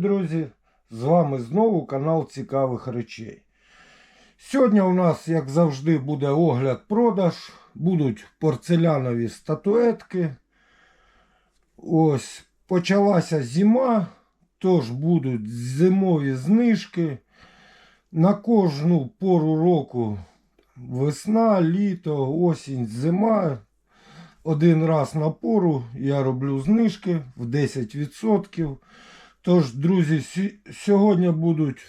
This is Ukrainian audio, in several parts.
Друзі! З вами знову канал Цікавих речей. Сьогодні у нас, як завжди, буде огляд-продаж. Будуть порцелянові статуетки. Ось, почалася зима, тож будуть зимові знижки. На кожну пору року весна, літо, осінь, зима. Один раз на пору я роблю знижки в 10%. Тож, друзі, сьогодні будуть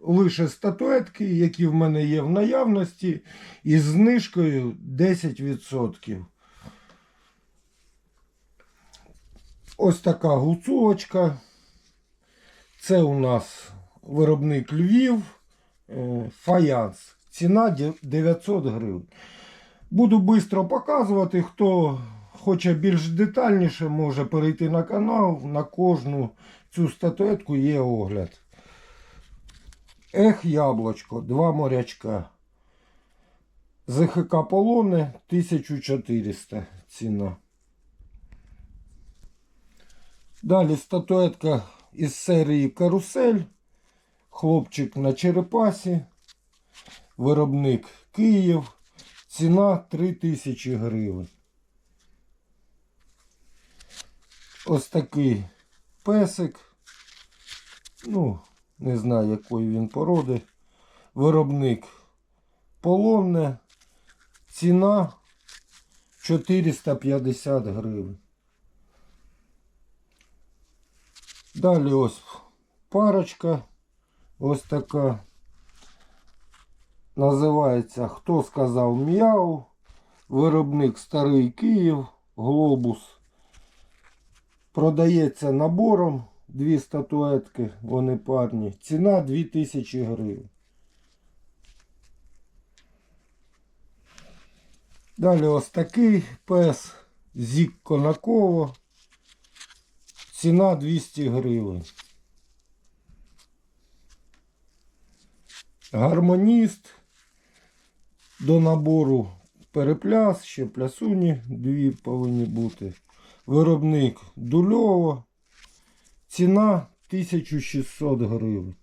лише статуетки, які в мене є в наявності, із знижкою 10%. Ось така гуцулочка. Це у нас виробник Львів, е, фаянс. Ціна 900 гривень. Буду швидко показувати. Хто хоче більш детальніше, може перейти на канал. На кожну цю статуетку є огляд. Ех, яблочко, два морячка. ЗХК Полоне 1400 ціна. Далі статуетка із серії Карусель. Хлопчик на черепасі. Виробник Київ. Ціна 3000 гривень. Ось такий песик. Ну, не знаю, якої він породи. Виробник полонне. Ціна 450 гривень. Далі ось парочка. Ось така. Називається Хто сказав м'яу. Виробник Старий Київ, Глобус. Продається набором дві статуетки, вони парні. Ціна 2000 гривень. Далі ось такий пес Зік Конаково. Ціна 200 гривень. Гармоніст до набору перепляс, ще плясуні дві повинні бути. Виробник Дульово. Ціна 1600 гривень.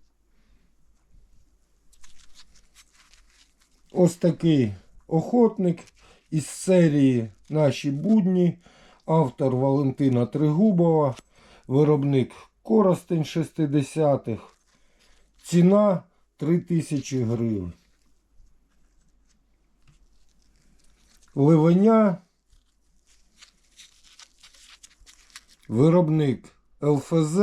Ось такий охотник із серії Наші будні. Автор Валентина Тригубова. Виробник Коростень 60-х. Ціна 3000 гривень. Ливеня. Виробник ЛФЗ.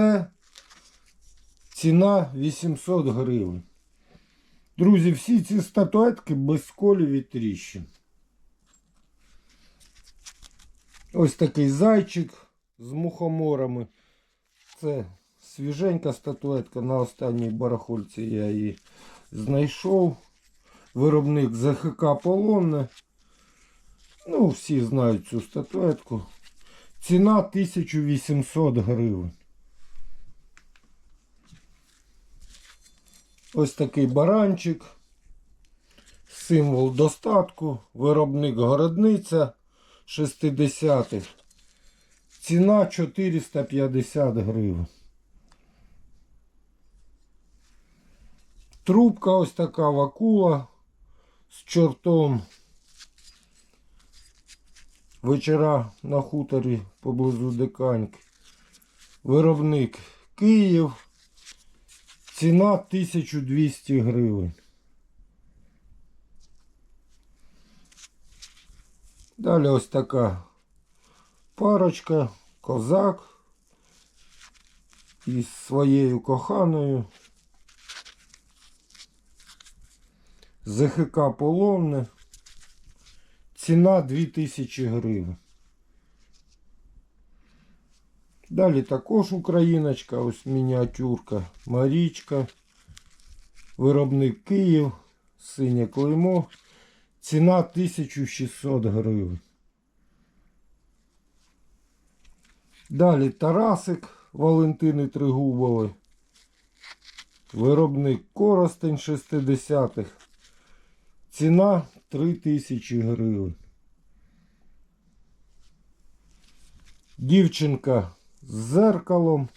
Ціна 800 гривень. Друзі, всі ці статуетки без колів і тріщин. Ось такий зайчик з мухоморами. Це свіженька статуетка на останній барахольці я її знайшов. Виробник ЗХК Полонне. Ну, всі знають цю статуетку. Ціна 1800 гривень. Ось такий баранчик. Символ достатку. Виробник городниця 60-х. Ціна 450 гривень. Трубка ось така вакула з чортом. Вечора на хуторі поблизу Диканьки. Виробник Київ. Ціна 1200 гривень. Далі ось така парочка, козак із своєю коханою. ЗХК полонне. Ціна 2000 гривень. Далі також україночка, ось мініатюрка, Марічка. Виробник Київ, синє клеймо. Ціна 1600 гривень. Далі Тарасик Валентини Тригубової. Виробник Коростень 60-х. Ціна 3000 гривень. Дівчинка з зеркалом.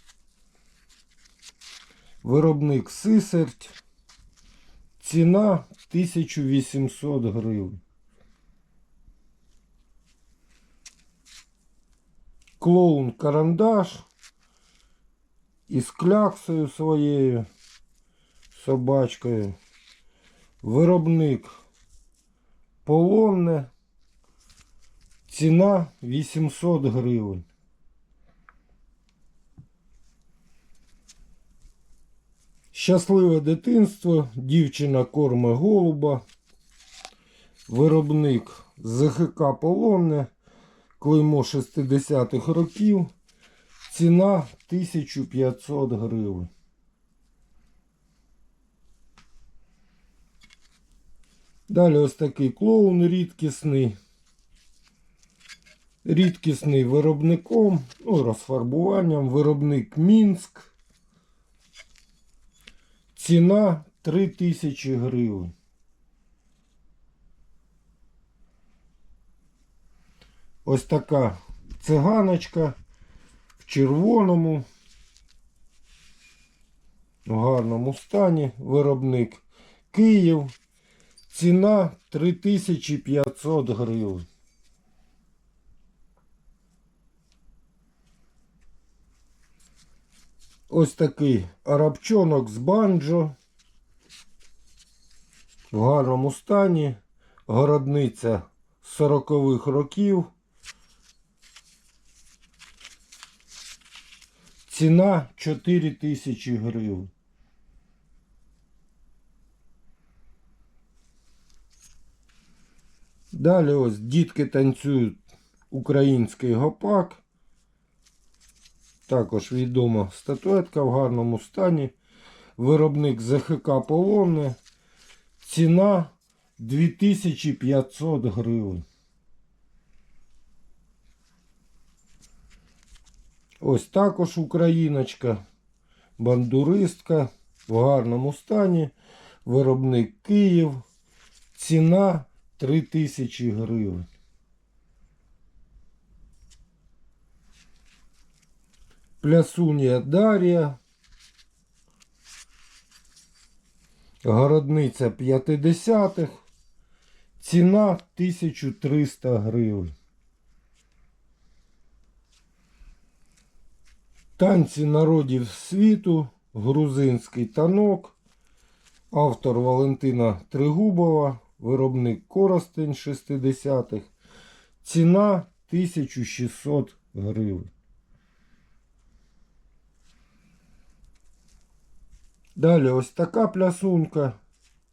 Виробник Сисерть. Ціна 1800 гривень. Клоун карандаш із кляксою своєю собачкою. Виробник полонне. Ціна 800 гривень. Щасливе дитинство, дівчина корме голуба, виробник ЗХК Полонне, клеймо 60-х років, ціна 1500 гривень. Далі ось такий клоун рідкісний. Рідкісний виробником, ну, розфарбуванням, виробник Мінськ. Ціна 3000 гривень. Ось така циганочка в червоному, в гарному стані. Виробник Київ. Ціна 3500 гривень. Ось такий арабчонок з банджо. В гарному стані. Городниця 40-х років. Ціна 4 тисячі гривень. Далі ось дітки танцюють український гопак. Також відома статуетка в гарному стані. Виробник ЗХК Полонне. Ціна 2500 гривень. Ось також україночка, бандуристка в гарному стані. Виробник Київ. Ціна 3000 гривень. Плясунія Дар'я. Городниця 50-х. Ціна 1300 гривень. Танці народів світу. Грузинський танок. Автор Валентина Тригубова. Виробник Коростень 60-х. Ціна 1600 гривень. Далі ось така плясунка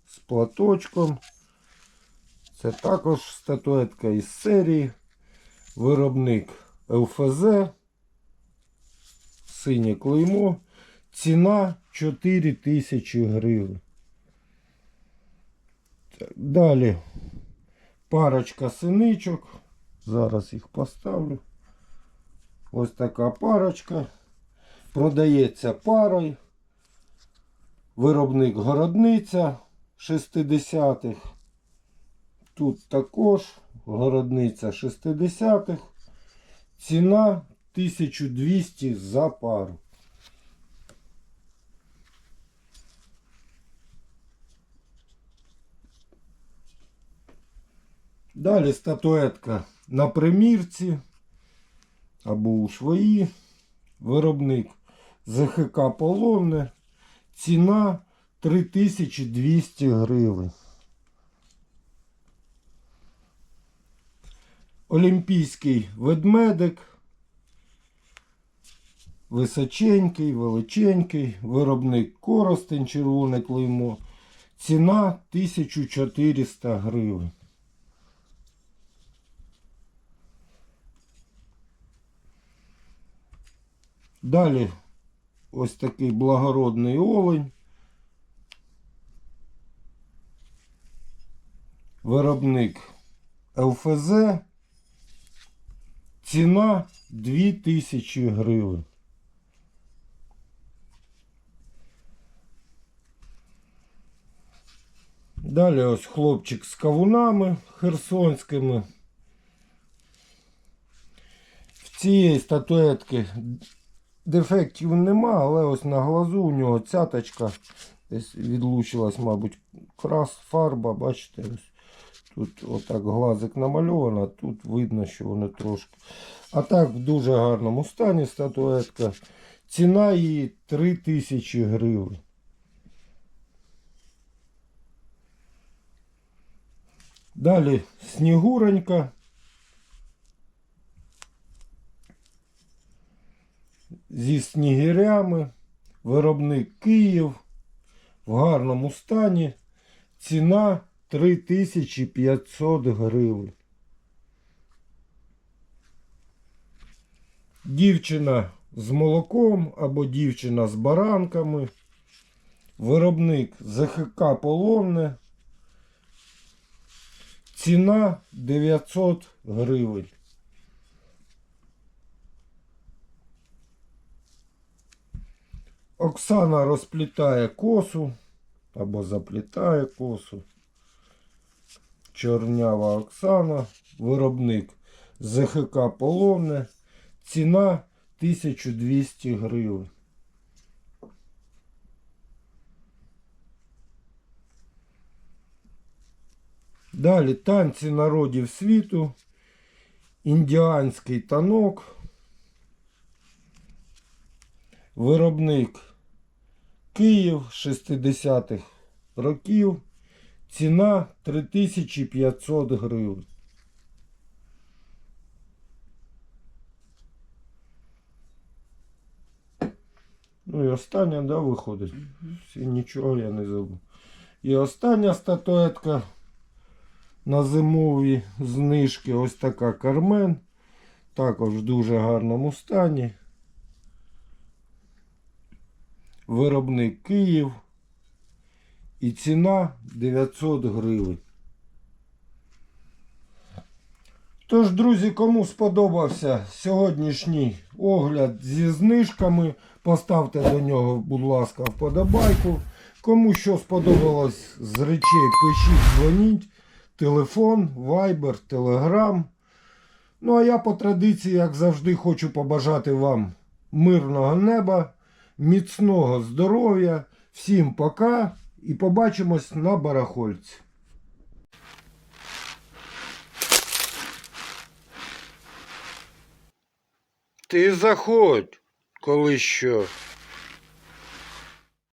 з платочком. Це також статуетка із серії. Виробник ЛФЗ. Синє клеймо. Ціна 4000 гривень. Далі парочка синичок. Зараз їх поставлю. Ось така парочка. Продається парою. Виробник городниця 60-х. Тут також городниця 60-х. Ціна 1200 за пару. Далі статуетка на примірці або у швої. Виробник ЗХК Полонне. Ціна 3200 гривень. Олімпійський ведмедик. Височенький, величенький, виробник коростень, червоне клеймо. Ціна 1400 гривень. Далі ось такий благородний олень. Виробник ЛФЗ. Ціна 2000 гривень. Далі ось хлопчик з кавунами херсонськими. В цієї статуетки дефектів нема, але ось на глазу у нього цяточка десь відлучилась, мабуть, крас, фарба, бачите, ось тут отак глазик намальовано, тут видно, що воно трошки. А так в дуже гарному стані статуетка. Ціна її 3000 гривень. Далі снігуренька. Зі снігирями. Виробник Київ. В гарному стані. Ціна 3500 гривень. Дівчина з молоком або дівчина з баранками. Виробник ЗХК Полонне. Ціна 900 гривень. Оксана розплітає косу або заплітає косу. Чорнява Оксана, виробник ЗХК Полонне. Ціна 1200 гривень. Далі танці народів світу, індіанський танок, виробник Київ 60-х років, ціна 3500 гривень. Ну і остання, да, виходить. Всі, нічого я не забув. І остання статуетка на зимові знижки. Ось така Кармен. Також в дуже гарному стані. Виробник Київ. І ціна 900 гривень. Тож, друзі, кому сподобався сьогоднішній огляд зі знижками, поставте до нього, будь ласка, вподобайку. Кому що сподобалось з речей, пишіть, дзвоніть. Телефон, Viber, Telegram. Ну, а я по традиції, як завжди, хочу побажати вам мирного неба, міцного здоров'я. Всім пока і побачимось на барахольці. Ти заходь, коли що.